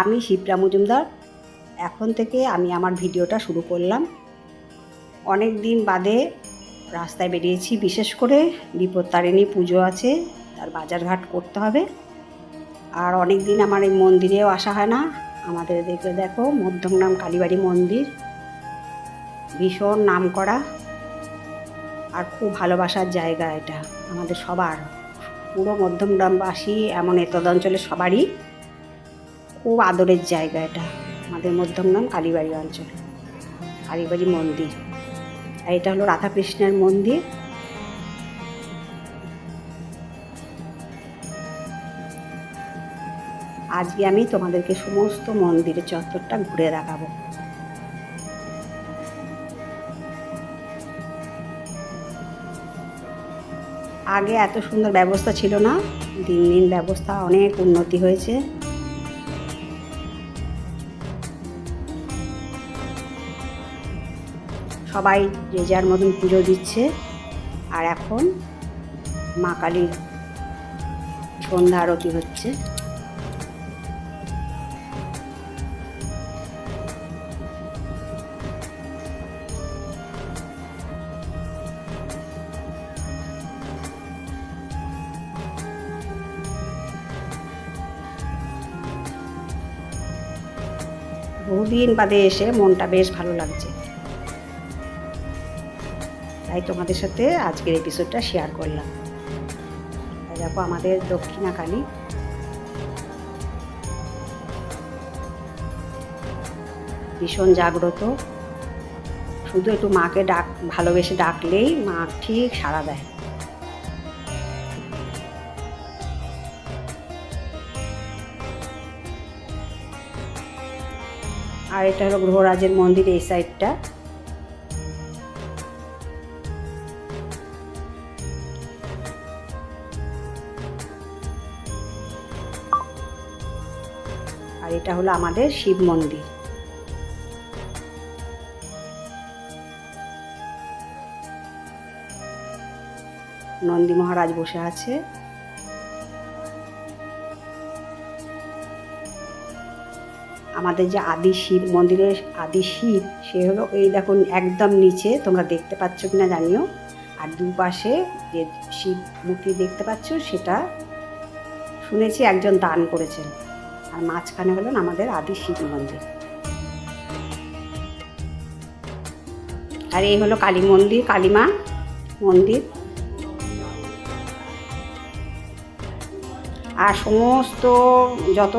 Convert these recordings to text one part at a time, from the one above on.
আমি শিবরা মজুমদার। এখন থেকে আমি আমার ভিডিওটা শুরু করলাম। অনেক দিন বাদে রাস্তায় বেরিয়েছি, বিশেষ করে বিপত্তারিণী পুজো আছে, তার বাজারঘাট করতে হবে। আর অনেক দিন আমার এই মন্দিরেও আসা হয় না। আমাদের দেখে দেখো মধ্যমগ্রাম কালীবাড়ি মন্দির, ভীষণ নাম করা আর খুব ভালোবাসার জায়গা এটা আমাদের সবার। পুরো মধ্যমগ্রামবাসী এমন এতদ অঞ্চলের সবারই খুব আদরের জায়গা এটা আমাদের মধ্যমগ্রাম কালীবাড়ি অঞ্চল, কালীবাড়ি মন্দির। আর এটা হলো রাধাকৃষ্ণের মন্দির। আজকে আমি তোমাদেরকে সমস্ত মন্দিরের চত্বরটা ঘুরে দেখাবো। আগে এত সুন্দর ব্যবস্থা ছিল না, দিন দিন ব্যবস্থা অনেক উন্নতি হয়েছে। সবাই যে যার মতন পুজো দিচ্ছে, আর এখন মা কালীর সন্ধ্যা আরতি হচ্ছে। বহুদিন বাদে এসে মনটা বেশ ভালো লাগছে। তাই তোমাদের সাথে আজকের এপিসোডটা শেয়ার করলাম। তাই দেখো আমাদের দক্ষিণা কালী ভীষণ জাগ্রত। শুধু একটু মাকে ডাক, ভালোবেসে ডাকলেই মা ঠিক সাড়া দেয়। আর এটা হলো গ্রহরাজের মন্দির এই সাইডটা। আর এটা হলো আমাদের শিব মন্দির। নন্দী মহারাজ বসে আছে। আমাদের যে আদি শিব, মন্দিরের আদি শিব, সে হলো এই দেখুন একদম নিচে, তোমরা দেখতে পাচ্ছ কি না জানিও। আর দুপাশে যে শিব মূর্তি দেখতে পাচ্ছ, সেটা শুনেছি একজন দান করেছেন। আর মাঝখানে হলেন আমাদের আদি শিব মন্দির। আর এই হলো কালী মন্দির, কালীমা মন্দির। আর সমস্ত যত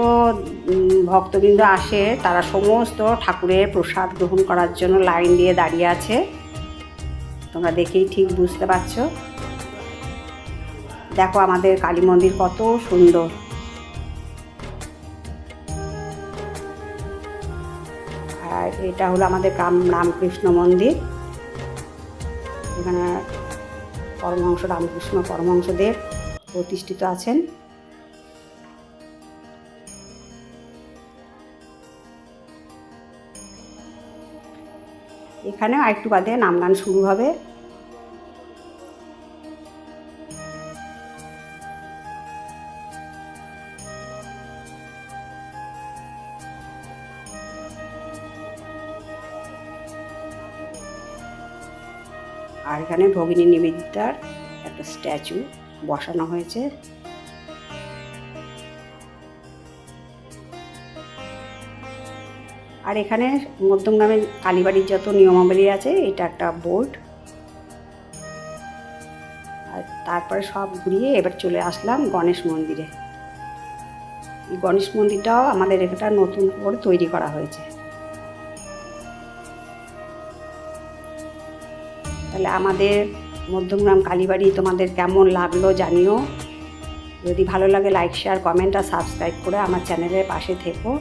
ভক্তবৃন্দ আসে, তারা সমস্ত ঠাকুরের প্রসাদ গ্রহণ করার জন্য লাইন দিয়ে দাঁড়িয়ে আছে। তোমরা দেখেই ঠিক বুঝতে পারছ। দেখো আমাদের কালী মন্দির কত সুন্দর। আর এটা হলো আমাদের রাম রামকৃষ্ণ মন্দির। এখানে পরমহংস, রামকৃষ্ণ পরমহংসদেব প্রতিষ্ঠিত আছেন। এখানেও একটু বাদে নাম গান শুরু হবে। আর এখানে ভগিনী নিবেদিতার একটা স্ট্যাচু বসানো হয়েছে। আর এখানে মধ্যমগ্রামের কালীবাড়ির যত নিয়মাবলী আছে, এটা একটা বোর্ড। আর তারপরে সব ঘুরিয়ে এবার চলে আসলাম গণেশ মন্দিরে। এই গণেশ মন্দিরটাও আমাদের এখানটা নতুন করে তৈরি করা হয়েছে। তাহলে আমাদের মধ্যমগ্রাম কালীবাড়ি তোমাদের কেমন লাগল জানিও। যদি ভালো লাগে লাইক শেয়ার কমেন্ট আর সাবস্ক্রাইব করে আমার চ্যানেলের পাশে থেকো।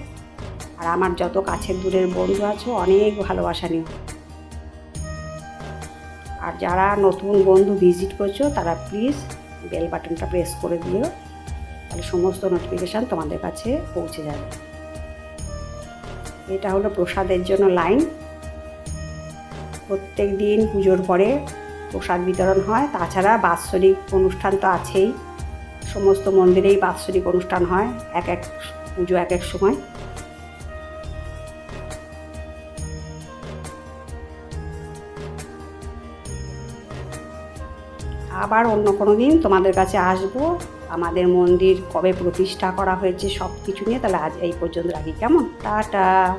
আর আমার যত কাছের দূরের বন্ধু আছো অনেক ভালোবাসা নিও আর যারা নতুন বন্ধু ভিজিট করছ, তারা প্লিজ বেল বাটনটা প্রেস করে দিও। তাহলে সমস্ত নোটিফিকেশান তোমাদের কাছে পৌঁছে যাবে। এটা হলো প্রসাদের জন্য লাইন প্রত্যেক দিন পুজোর পরে প্রসাদ বিতরণ হয়। তাছাড়া বাৎসরিক অনুষ্ঠান তো আছেই। সমস্ত মন্দিরেই বাৎসরিক অনুষ্ঠান হয়, এক এক পুজো এক এক সময়। আবার অন্য কোনো দিন তোমাদের কাছে আসব। আমাদের মন্দির কবে প্রতিষ্ঠা করা হয়েছে সব কিছু নিয়ে, তাহলে আজ এই পর্যন্ত রাখি। কেমন? টাটা।